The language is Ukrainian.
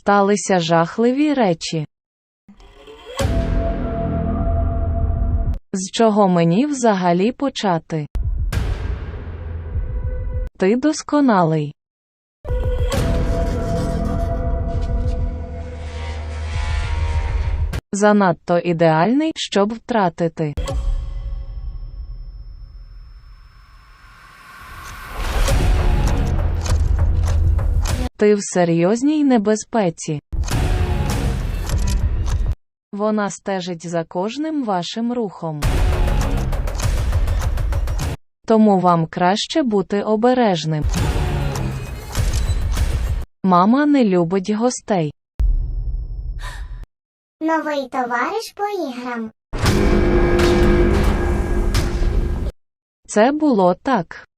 Сталися жахливі речі. З чого мені взагалі почати? Ти досконалий. Занадто ідеальний, щоб втратити. Ти в серйозній небезпеці. Вона стежить за кожним вашим рухом. Тому вам краще бути обережним. Мама не любить гостей. Новий товариш по іграм. Це було так.